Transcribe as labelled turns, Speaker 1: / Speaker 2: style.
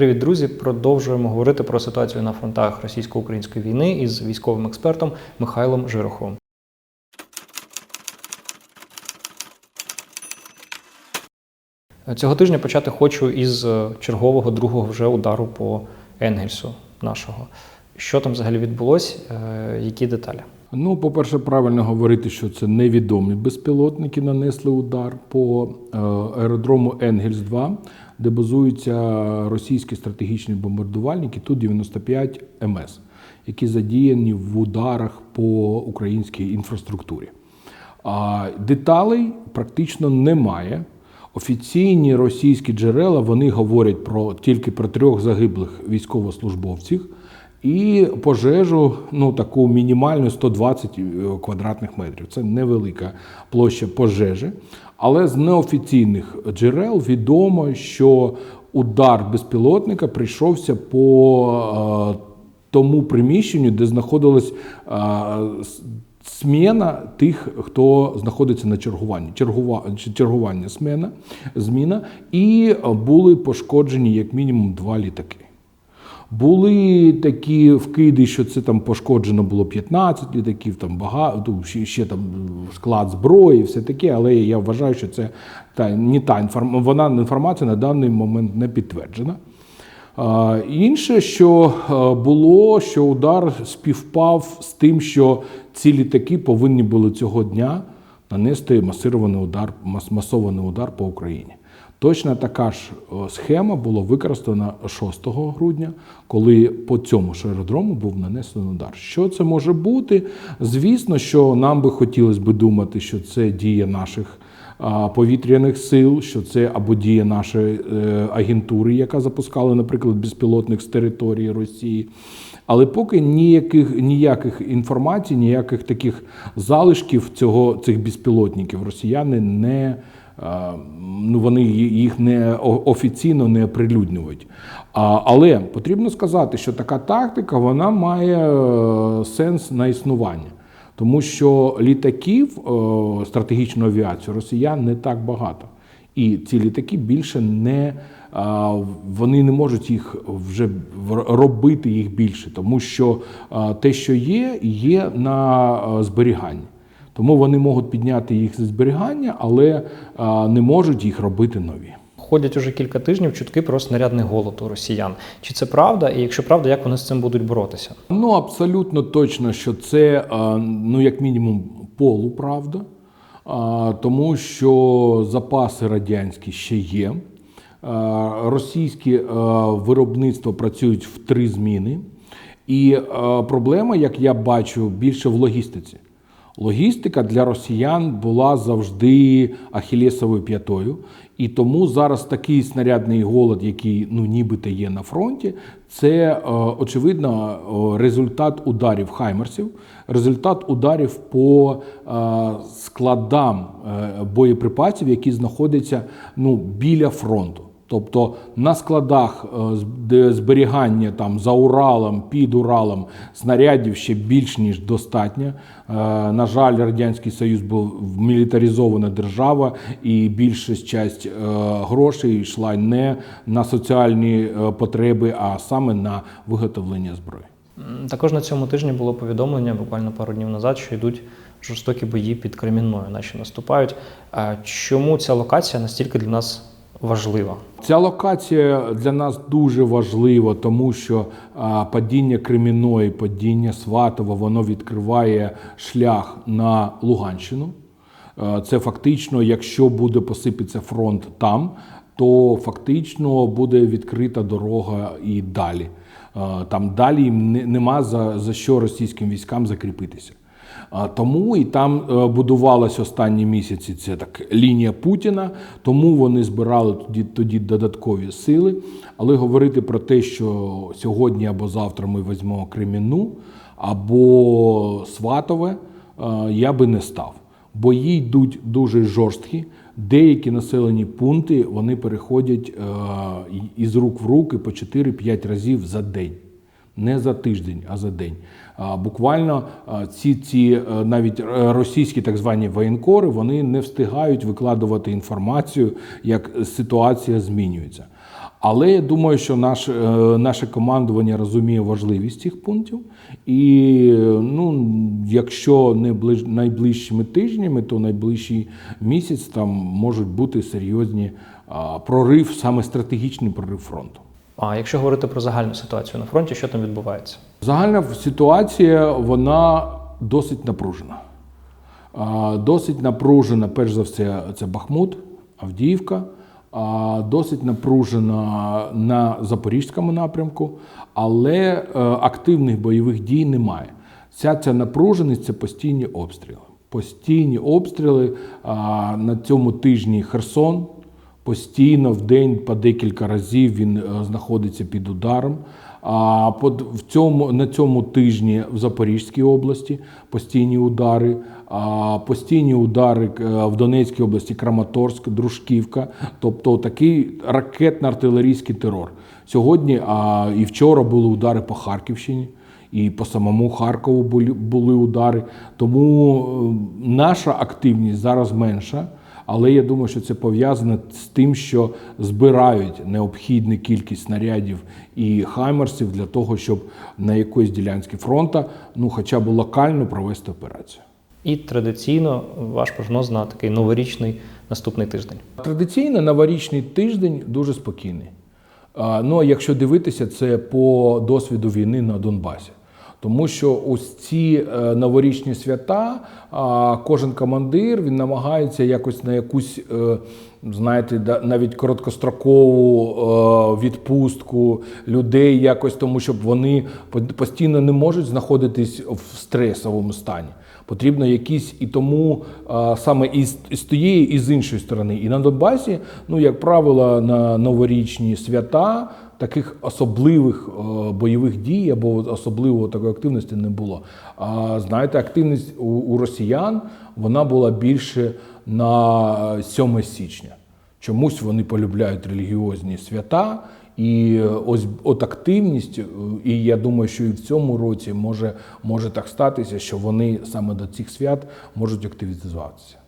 Speaker 1: Привіт, друзі! Продовжуємо говорити про ситуацію на фронтах російсько-української війни із військовим експертом Михайлом Жироховим. Цього тижня почати хочу із е, чергового другого вже удару по Енгельсу нашого. Що там взагалі відбулося? Е, Які деталі?
Speaker 2: Ну, по-перше, правильно говорити, що це невідомі безпілотники нанесли удар по е, аеродрому Енгельс-2, де базуються російські стратегічні бомбардувальники Ту-95 МС, які задіяні в ударах по українській інфраструктурі. А деталей практично немає. Офіційні російські джерела вони говорять про тільки про трьох загиблих військовослужбовців і пожежу, ну таку мінімальну 120 квадратних метрів. Це невелика площа пожежі. Але з неофіційних джерел відомо, що удар безпілотника прийшовся по е, тому приміщенню, де знаходилась е, сміна тих, хто знаходиться на чергуванні. Чергува, чергування смена, зміна, і були пошкоджені як мінімум два літаки. Були такі вкиди, що це там пошкоджено було 15 літаків, там багато ще, там склад зброї, все таке, але я вважаю, що це та не та інформація, вона інформація на даний момент не підтверджена. Інше, що е, було, що удар співпав з тим, що ці літаки повинні були цього дня нанести масирований удар, мас- масований удар по Україні. Точно така ж е, схема була використана 6 грудня, коли по цьому ж аеродрому був нанесений удар. Що це може бути? Звісно, що нам би хотілося б думати, що це дія наших повітряних сил, що це або дія нашої е, агентури, яка запускала, наприклад, безпілотник з території Росії. Але поки ніяких ніяких інформацій, ніяких таких залишків цього цих безпілотників росіяни не ну вони їх не офіційно не оприлюднюють. Але потрібно сказати, що така тактика вона має е, сенс на існування. Тому що літаків е, стратегічної авіації росіян не так багато. І ці літаки більше не вони не можуть їх вже робити їх більше, тому що те, що є, є на зберіганні. Тому вони можуть підняти їх зі зберігання, але не можуть їх робити нові.
Speaker 1: Ходять уже кілька тижнів чутки про снарядний голод у росіян. Чи це правда? І якщо правда, як вони з цим будуть боротися?
Speaker 2: Ну, абсолютно точно, що це, ну, як мінімум, полуправда, тому що запаси радянські ще є. Російські а, виробництва працюють в три зміни. І проблема, як я бачу, більше в логістиці. Логістика для росіян була завжди ахілесовою п'ятою, і тому зараз такий снарядний голод, який ну нібито є на фронті, це е, очевидно е, результат ударів хаймерсів, результат ударів по е, складам боєприпасів, які знаходяться ну біля фронту. Тобто на складах е, зберігання там за Уралом, під Уралом снарядів ще більш ніж достатньо. Е, На жаль, Радянський Союз був мілітаризована держава, і більшість часть е, грошей йшла не на соціальні потреби, а саме на виготовлення зброї.
Speaker 1: Також на цьому тижні було повідомлення буквально пару днів назад, що йдуть жорстокі бої під Кремінною, наші наступають. Чому ця локація настільки для нас важлива?
Speaker 2: Ця локація для нас дуже важлива, тому що падіння Креміної, падіння Сватова, воно відкриває шлях на Луганщину. Це фактично, якщо буде посипеться фронт там, то фактично буде відкрита дорога і далі. Там далі нема за, за що російським військам закріпитися. Тому і там е, будувалась останні місяці це так лінія Путіна, тому вони збирали тоді, тоді додаткові сили. Але говорити про те, що сьогодні або завтра ми візьмемо Кремінну або Сватове, е, я би не став. Бої йдуть дуже жорсткі. Деякі населені пункти вони переходять е, із рук в руки по 4-5 разів за день не за тиждень, а за день. Буквально ці, ці е, навіть е, російські так звані воєнкори вони не встигають викладувати інформацію, як ситуація змінюється. Але я думаю, що наш, е, наше командування розуміє важливість цих пунктів. І ну, якщо не ближ, найближчими тижнями, то найближчий місяць там можуть бути серйозні прорив, саме стратегічний прорив фронту.
Speaker 1: А якщо говорити про загальну ситуацію на фронті, що там відбувається?
Speaker 2: Загальна ситуація вона досить напружена. Досить напружена, перш за все, це Бахмут, Авдіївка. Досить напружена на Запорізькому напрямку, але е, активних бойових дій немає. Вся ця напруженість це постійні обстріли. Постійні обстріли на цьому тижні Херсон. Постійно в день по декілька разів він е, знаходиться під ударом. А в цьому, на цьому тижні в Запорізькій області постійні удари, а постійні удари е, в Донецькій області, Краматорськ, Дружківка, тобто такий ракетно-артилерійський терор. Сьогодні а, і вчора були удари по Харківщині. І по самому Харкову були, були удари. Тому е, наша активність зараз менша. Але я думаю, що це пов'язано з тим, що збирають необхідну кількість снарядів і хаймерсів для того, щоб на якоїсь ділянці фронту, ну хоча б локально провести операцію.
Speaker 1: І традиційно ваш прогноз на такий новорічний наступний тиждень.
Speaker 2: Традиційно новорічний тиждень дуже спокійний. Ну а якщо дивитися, це по досвіду війни на Донбасі. Тому що ось ці е, новорічні свята, кожен командир він намагається якось на якусь, е, знаєте, навіть короткострокову е, відпустку людей, якось тому, щоб вони постійно не можуть знаходитись в стресовому стані. Потрібно якісь і тому саме і з тієї, і з іншої сторони. І на Донбасі, ну як правило, на новорічні свята таких особливих е, бойових дій або особливого такої активності не було. А знаєте, активність у, у росіян вона була більше на 7 січня. Чомусь вони полюбляють релігіозні свята. І е, ось от активність, е, і я думаю, що і в цьому році може, може так статися, що вони саме до цих свят можуть активізуватися.